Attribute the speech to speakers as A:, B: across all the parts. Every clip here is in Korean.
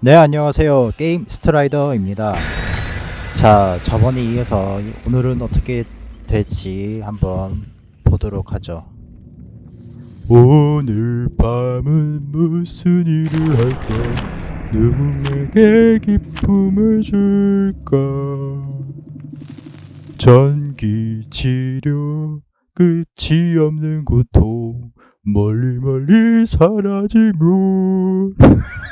A: 네, 안녕하세요. 게임 스트라이더입니다. 자, 저번에 이어서 오늘은 어떻게 될지 한번 보도록 하죠. 오늘 밤은 무슨 일을 할까? 누구에게 기쁨을 줄까? 전기 치료 끝이 없는 고통 멀리 멀리 사라지면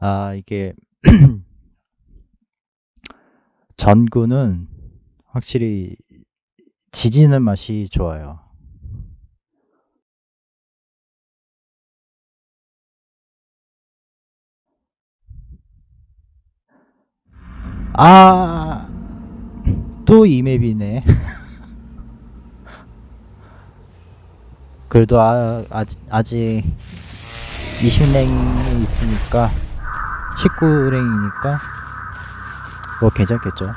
A: 아, 이게 전구는 확실히 지지는 맛이 좋아요. 아, 또 이 맵이네. 그래도 아, 아직, 아직 20랭이 있으니까 19랭이니까 뭐 괜찮겠죠.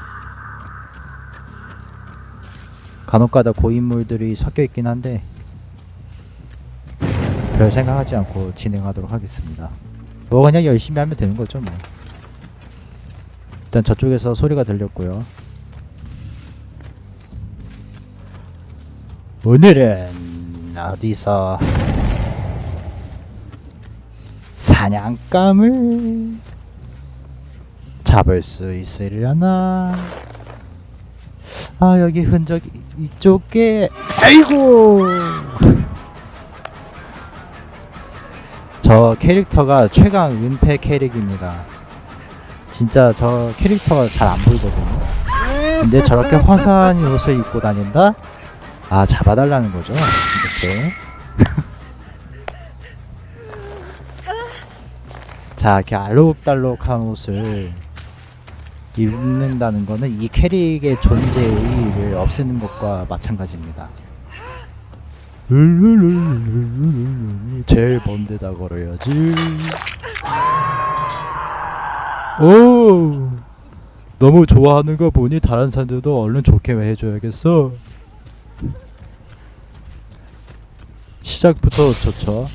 A: 간혹가다 고인물들이 섞여 있긴 한데 별 생각하지 않고 진행하도록 하겠습니다. 뭐 그냥 열심히 하면 되는 거죠 뭐. 일단 저쪽에서 소리가 들렸고요. 오늘은 어디서 사냥감을 잡을 수 있으려나? 아 여기 흔적 이쪽에 아이고 저 캐릭터가 최강 은폐 캐릭입니다. 진짜 저 캐릭터가 잘 안 보이거든요. 근데 저렇게 화사한 옷을 입고 다닌다? 아 잡아달라는 거죠 이렇게. 자, 이렇게 알록달록한 옷을 입는다는 거는 이 캐릭의 존재의 의의를 없애는 것과 마찬가지입니다. 제일 먼 데다 걸어야지. 오! 너무 좋아하는 거 보니 다른 사람들도 얼른 좋게 해줘야겠어. 시작부터 좋죠.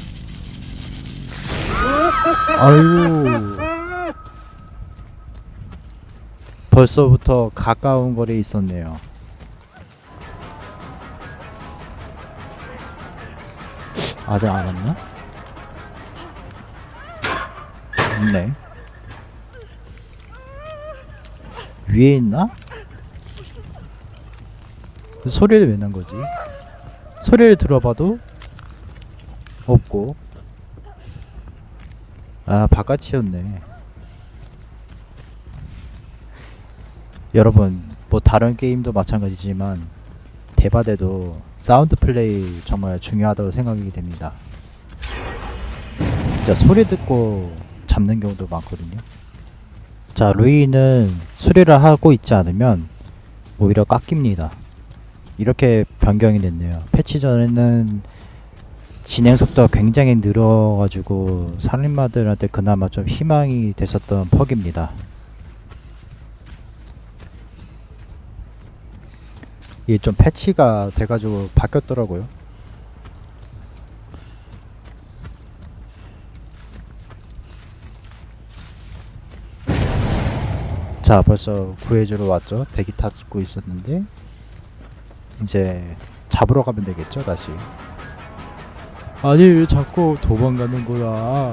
A: 아이고 벌써부터 가까운 거리에 있었네요 아직 안 왔나? 없네 위에 있나? 그 소리를 왜 난 거지? 소리를 들어봐도 없고 아 바깥이었네 여러분 뭐 다른 게임도 마찬가지지만 대바대도 사운드 플레이 정말 중요하다고 생각이 됩니다. 진짜 소리 듣고 잡는 경우도 많거든요. 자 루이는 수리를 하고 있지 않으면 오히려 깎입니다. 이렇게 변경이 됐네요. 패치 전에는 진행 속도가 굉장히 늘어가지고 살인마들한테 그나마 좀 희망이 됐었던 퍽입니다. 이게 좀 패치가 돼가지고 바뀌었더라고요. 자, 벌써 구해주러 왔죠. 대기 타고 있었는데 이제 잡으러 가면 되겠죠, 다시. 아니 왜 자꾸 도망가는 거야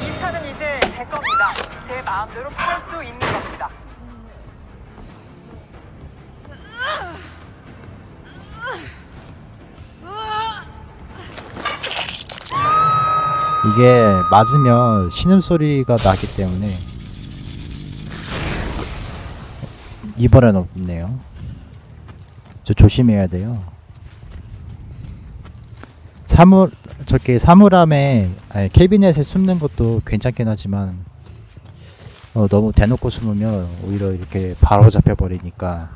B: 이 차는 이제 제 겁니다. 제 마음대로 팔
A: 이게 맞으면 신음소리가 나기 때문에 이번엔 없네요. 저 조심해야 돼요. 사물 저렇게 사물함에 아니, 캐비넷에 숨는 것도 괜찮긴 하지만 어, 너무 대놓고 숨으면 오히려 이렇게 바로 잡혀버리니까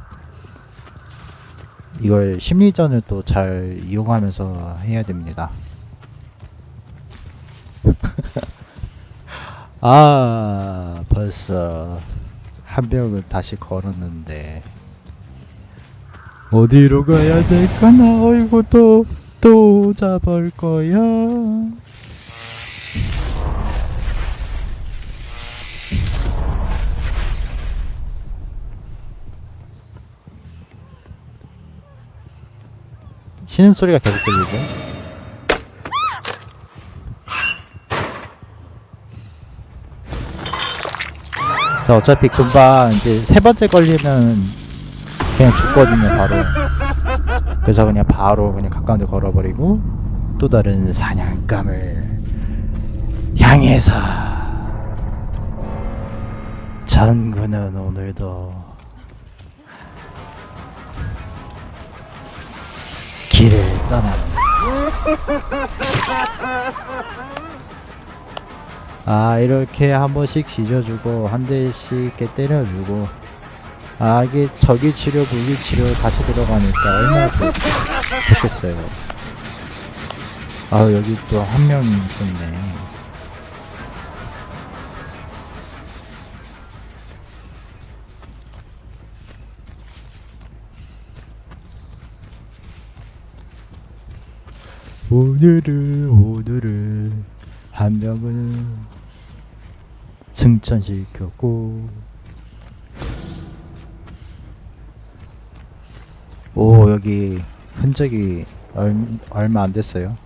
A: 이걸 심리전을 또 잘 이용하면서 해야 됩니다 아 벌써 한 병을 다시 걸었는데 어디로 가야 될까나 어이구 또 또 잡을 거야 쉬는 소리가 계속 들리죠? 자 어차피 금방 이제 세 번째 걸리면 그냥 죽거든요 바로. 그래서 그냥 바로 그냥 가까운 데 걸어버리고 또 다른 사냥감을 향해서 장군은 오늘도 길을 떠나 아 이렇게 한 번씩 지져주고 한 대씩 때려주고 아 이게 적이 치료 물리 치료 같이 들어가니까 얼마나 좋, 좋겠어요. 아 여기 또 한 명이 있었네. 오늘은 오늘은 한 명은 승천시켰고. 오 여기 흔적이 얼, 얼마 안 됐어요.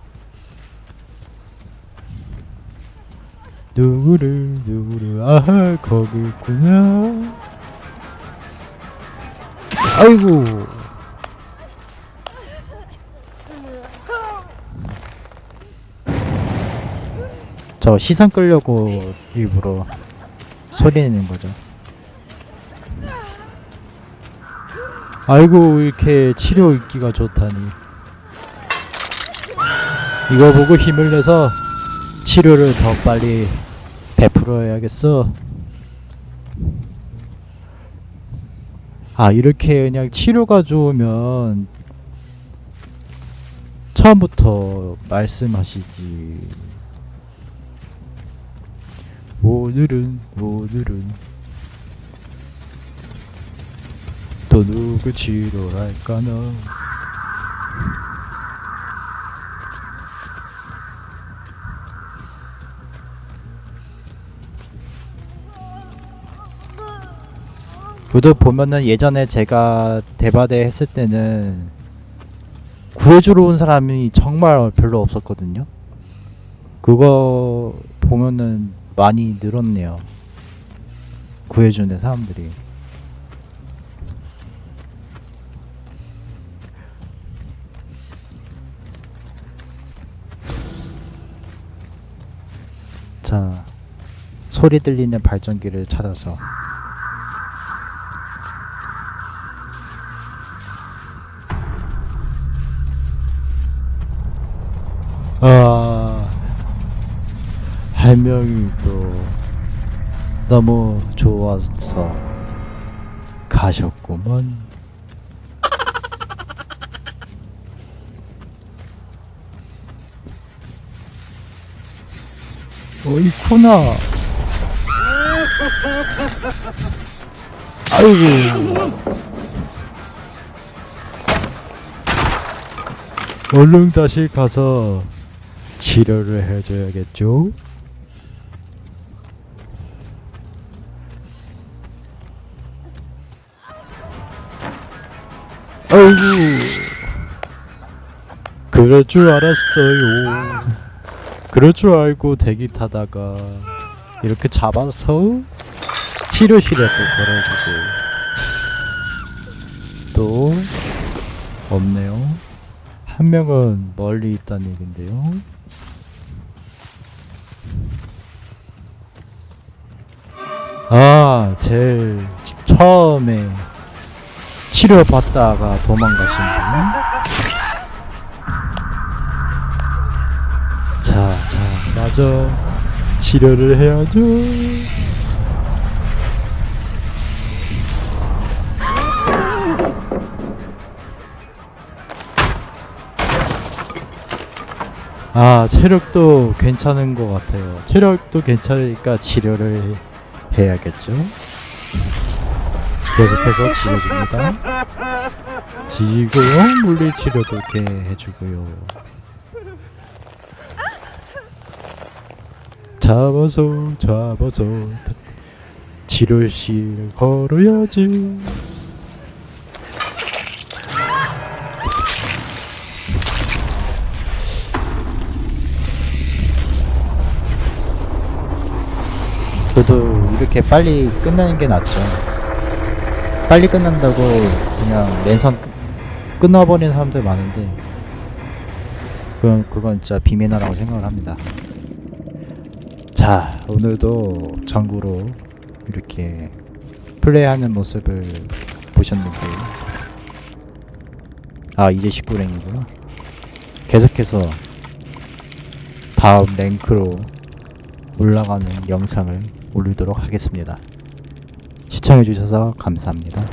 A: 누구를 누구를 아하 거기 있구나. 아이고. 저 시선 끌려고 일부러 소리 내는 거죠. 아이고 이렇게 치료 인기가 좋다니. 이거 보고 힘을 내서 치료를 더 빨리 베풀어야겠어. 아 이렇게 그냥 치료가 좋으면 처음부터 말씀하시지. 오늘은 오늘은 또 누구 치료할까나 그도 보면은 예전에 제가 대바대 했을 때는 구해주러 온 사람이 정말 별로 없었거든요. 그거 보면은 많이 늘었네요. 구해주는 사람들이. 자, 소리 들리는 발전기를 찾아서 아, 한 명이 또 너무 좋아서 가셨구먼. 어이쿠나. 아이고. 얼른 다시 가서 치료를 해줘야겠죠? 아이고. 그럴 줄 알았어요. 그럴 줄 알고 대기 타다가 이렇게 잡아서 치료실에 또 걸어주고. 또 없네요. 한 명은 멀리 있다는 얘긴데요. 아 제일 처음에 치료받다가 도망가신 분. 자, 자, 맞아. 치료를 해야죠. 아, 체력도 괜찮은 것 같아요. 체력도 괜찮으니까 치료를 해야겠죠. 계속해서 지어줍니다. 지고요 물리치료도 이렇게 해주고요. 잡아서 잡아서. 치료실 걸어야지. 그래도 이렇게 빨리 끝나는 게 낫죠 빨리 끝난다고 그냥 끝- 끊어버리는 사람들 많은데 그건, 그건 진짜 비매너라고 생각을 합니다. 자 오늘도 전구로 이렇게 플레이하는 모습을 보셨는데. 아 이제 19랭이구나. 계속해서 다음 랭크로 올라가는 영상을 올리도록 하겠습니다 시청해주셔서 감사합니다